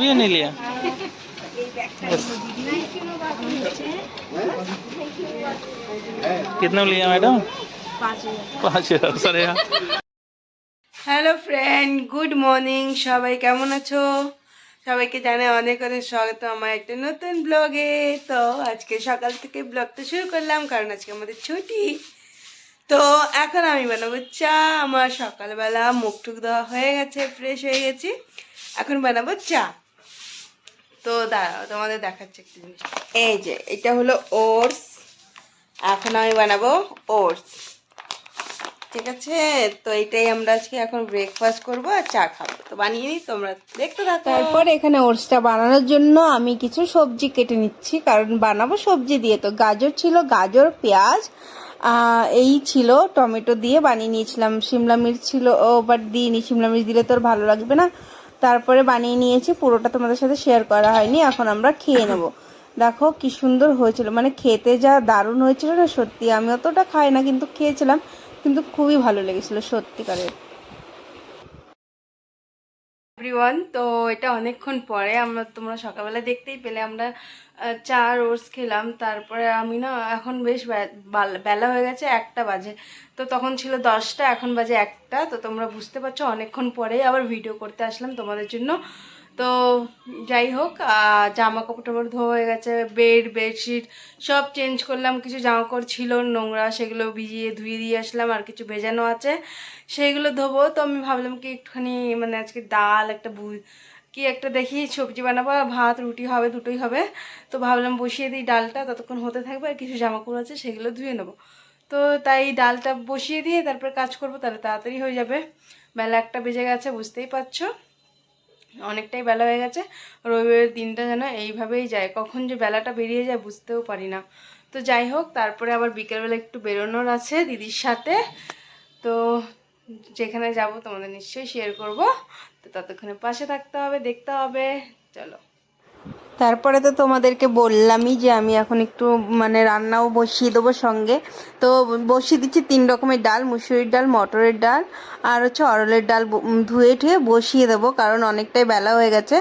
ये नहीं लिया कितना लिया मैडम पाँच हजार सर यहाँ হ্যালো ফ্রেন্ড গুড মর্নিং সবাই কেমন আছো সবাইকে জানাই অনেক অনেক স্বাগত আমার একটা নতুন ব্লগে তো আজকে সকাল থেকে ব্লগটা শুরু করলাম কারণ আজকে আমাদের ছুটি তো এখন আমি বানাবো চা আমার সকালবেলা মুখ টুক দেওয়া হয়ে গেছে ফ্রেশ হয়ে গেছি এখন বানাবো চা তো দাঁড়াও তোমাদের দেখাচ্ছি একটা জিনিস। এই যে এটা হলো ওটস। এখন আমি বানাবো ওটস। ঠিক আছে? তো এটাই আমরা আজকে এখন ব্রেকফাস্ট করব আর চা খাব। তো বানিয়ে নিই তোমরা দেখতে থাকো। তারপর এখানে ওটসটা বানানোর জন্য আমি কিছু সবজি কেটে নিচ্ছি কারণ বানাবো সবজি দিয়ে। তো গাজর ছিল গাজর পেঁয়াজ আহ, এই ছিল টমেটো দিয়ে বানিয়ে নিয়েছিলাম। সিমলা মির্চ ছিল ও বাট দিইনি। সিমলা মির্চ দিলে তো আর ভালো লাগবে না। তারপরে বানিয়ে নিয়েছি, পুরোটা তোমাদের সাথে শেয়ার করা হয়নি, এখন আমরা খেয়ে নেব। দেখো কি সুন্দর হয়েছিল মানে খেতে যা দারুণ হয়েছিল না, সত্যি আমি অতটা খাই না, কিন্তু খেয়েছিলাম, কিন্তু খুবই ভালো লেগেছিলো সত্যিকারের এভরিওয়ান তো এটা অনেকক্ষণ পরে আমরা তোমরা সকালবেলা দেখতেই পেলে। আমরা চা রোজ খেলাম। তারপরে আমি না, এখন বেশ বেলা হয়ে গেছে একটা বাজে। তো তখন ছিল দশটা, এখন বাজে একটা। তো তোমরা বুঝতে পারছ, অনেকক্ষণ পরেই আবার ভিডিও করতে আসলাম তোমাদের জন্য। তো যাই হোক জামা কাপড় টাপড় ধোয়া হয়ে গেছে বেড বেডশিট সব চেঞ্জ করলাম, কিছু জামা কাপড় ছিল, নোংরা সেগুলো ভিজিয়ে ধুয়ে দিয়ে আসলাম, আর কিছু ভেজানো আছে সেইগুলো ধোবো। তো আমি ভাবলাম কি একটুখানি মানে আজকে ডাল, একটা ভু- কি একটা দেখি, সবজি বানাবো, ভাত, রুটি হবে, দুটোই হবে। তো ভাবলাম বসিয়ে দিই ডালটা, ততক্ষণ হতে থাকবে, আর কিছু জামা কাপড় আছে, সেগুলো ধুয়ে নেব। তো তাই ডালটা বসিয়ে দিয়ে, তারপর কাজ করব, তাহলে তাড়াতাড়ি হয়ে যাবে। বেলা একটা বেজে গেছে, বুঝতেই পারছ? অনেকটাই বেলা হয়ে গেছে। রবিবারের দিনটা যেন এইভাবেই যায়। কখন যে বেলাটা বেরিয়ে যায় বুঝতেও পারি না। তো যাই হোক, তারপরে আবার বিকেলবেলা একটু বেরোনোর আছে দিদির সাথে। তো যেখানে যাব তোমাদের নিশ্চয়ই শেয়ার করব। তো ততক্ষণে পাশে থাকতে হবে, দেখতে হবে। চলো। তারপরে তো তোমাদেরকে বললামই যে আমি এখন একটু মানে রান্নাও বসিয়ে দেবো সঙ্গে। তো বসিয়ে দিচ্ছি তিন রকমের ডাল, মুসুরির ডাল, মটরের ডাল, আর হচ্ছে অরলের ডাল ধুয়ে ঠুয়ে বসিয়ে দেবো, কারণ অনেকটাই বেলা হয়ে গেছে।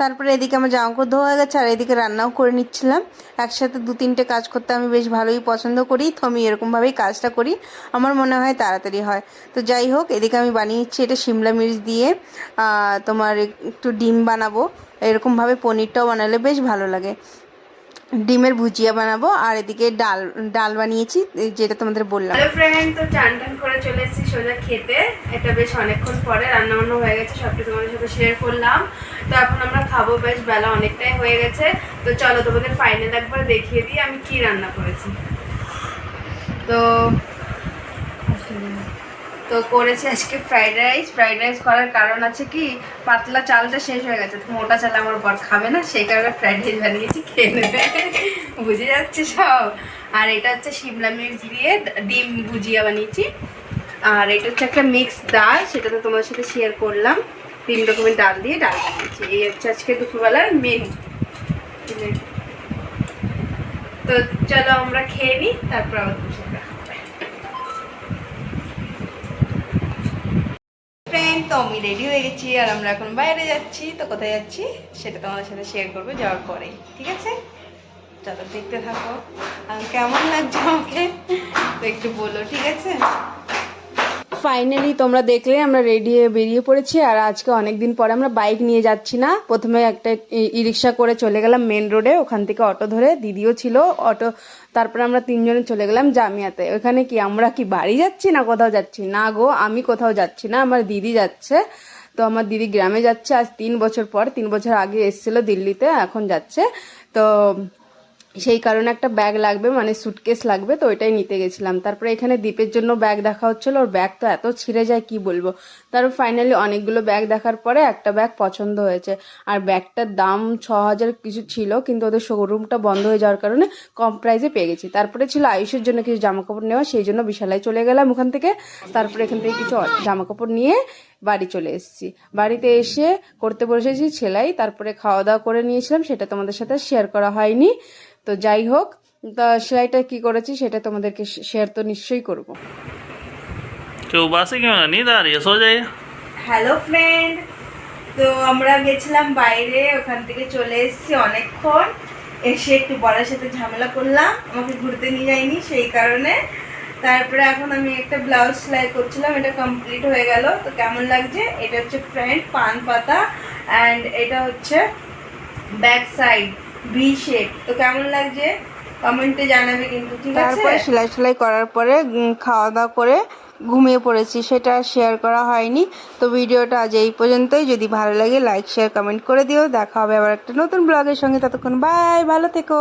তারপরে এদিকে আমার জামা কাপড় ধোয়া হয়ে গেছে, আর এদিকে রান্নাও করে নিচ্ছিলাম। একসাথে দু তিনটে কাজ করতে আমি বেশ ভালোই পছন্দ করি, তো আমি এরকমভাবেই কাজটা করি। আমার মনে হয় তাড়াতাড়ি হয়। তো যাই হোক, এদিকে আমি বানিয়েছি এটা সিমলা মির্চ দিয়ে তোমার একটু ডিম বানাবো। এরকমভাবে পনিরটাও বানালে বেশ ভালো লাগে। ডিমের ভুজিয়া বানাবো, আর এদিকে ডাল ডাল বানিয়েছি যেটা তোমাদের বললাম। হ্যালো ফ্রেন্ড তো চান টান করে চলে এসেছি সোজা খেতে। এটা বেশ অনেকক্ষণ পরে রান্না বান্না হয়ে গেছে সবটা তোমাদের সাথে শেয়ার করলাম। তো এখন আমরা খাব, বেশ বেলা অনেকটাই হয়ে গেছে। তো চলো তোমাদের ফাইনাল একবার দেখিয়ে দিই আমি কি রান্না করেছি। তো তো করেছি আজকে ফ্রাইড রাইস ফ্রাইড রাইস করার কারণ আছে কি? পাতলা চালটা শেষ হয়ে গেছে। মোটা চাল আমার বর খাবে না, সেই কারণে ফ্রাইড রাইস বানিয়েছি, খেয়ে নেবে। বুঝে যাচ্ছে সব। আর এটা হচ্ছে শিমলা মির্চ দিয়ে ডিম ভুজিয়া বানিয়েছি। আর এটা হচ্ছে একটা মিক্স ডাল, সেটা তো তোমার সাথে শেয়ার করলাম। তিন রকমের ডাল দিয়ে ডাল বানিয়েছি। এই হচ্ছে আজকে দুপুরবেলার মেনু তো চলো আমরা খেয়ে নিই, তারপর আবার তোমার সাথে দেখা হবে। ফ্রেন্ড তো আমি রেডি হয়ে গেছি আর আমরা এখন বাইরে যাচ্ছি। তো কোথায় যাচ্ছি? সেটা তোমাদের সাথে শেয়ার করব, যাওয়ার পরেই, ঠিক আছে? চলো দেখতে থাকো। আর কেমন লাগছে আমাকে? তো একটু বলো, ঠিক আছে? ফাইনালি তোমরা দেখলে আমরা রেডি হয়ে বেরিয়ে পড়েছি আর আজকে অনেক দিন পরে আমরা বাইক নিয়ে যাচ্ছি না। প্রথমে একটা ই রিক্সা করে চলে গেলাম মেন রোডে ওখান থেকে অটো ধরে দিদিও ছিল অটো তারপরে আমরা তিনজনে চলে গেলাম জামিয়াতে। ওখানে কি আমরা কি বাড়ি যাচ্ছি না কোথাও যাচ্ছি? না গো, আমি কোথাও যাচ্ছি না, আমার দিদি যাচ্ছে। তো আমার দিদি গ্রামে যাচ্ছে, আজ তিন বছর পর, তিন বছর আগে এসেছিল দিল্লিতে, এখন যাচ্ছে। তো সেই কারণে একটা ব্যাগ লাগবে মানে সুটকেস লাগবে, তো ওইটাই নিতে গেছিলাম। তারপরে এখানে দ্বীপের জন্য ব্যাগ দেখা হচ্ছিল, ওর ব্যাগ তো এত ছিঁড়ে যায়, কি বলব? তারপর ফাইনালি অনেকগুলো ব্যাগ দেখার পরে একটা ব্যাগ পছন্দ হয়েছে। আর ব্যাগটার দাম ছ হাজার কিছু ছিল, কিন্তু ওদের শোরুমটা বন্ধ হয়ে যাওয়ার কারণে কম প্রাইসে পেয়ে গেছি। তারপরে ছিল আয়ুষের জন্য কিছু জামা কাপড় নেওয়া, সেই জন্য বিশালায় চলে গেলাম ওখান থেকে। তারপরে এখান থেকে কিছু জামা কাপড় নিয়ে বাড়ি চলে এসেছি। বাড়িতে এসে করতে বসেছি সেলাই, তারপরে খাওয়া দাওয়া করে নিয়েছিলাম, সেটা তোমাদের সাথে শেয়ার করা হয়নি। তো যাই হোক তা সেলাইটা কি করেছি সেটা তোমাদেরকে শেয়ার তো নিশ্চয়ই করব। তো বাসে কেন নীদ আর এস হয়ে হ্যালো ফ্রেন্ড তো আমরা গেছিলাম বাইরে ওখান থেকে চলে এসেছি অনেকক্ষণ। এসে একটু বড়ার সাথে ঝামেলা করলাম আমাকে ঘুরতে নিয়ে যায়নি সেই কারণে। তারপরে এখন আমি একটা ব্লাউজ সেলাই করছিলাম এটা কমপ্লিট হয়ে গেল। তো কেমন লাগছে? এটা হচ্ছে ফ্রেন্ড পান পাতা অ্যান্ড এটা হচ্ছে ব্যাক সাইড ভি শেপ। তো কেমন লাগছে? কমেন্টে জানাবে কিন্তু, ঠিক আছে? তারপরে সেলাই সেলাই করার পরে খাওয়া দাওয়া করে ঘুমিয়ে পড়েছি, সেটা শেয়ার করা হয়নি। তো ভিডিওটা আজ এই পর্যন্তই। যদি ভালো লাগে লাইক শেয়ার কমেন্ট করে দিও। দেখা হবে আবার একটা নতুন ব্লগের সঙ্গে। ততক্ষণ বাই ভালো থেকো।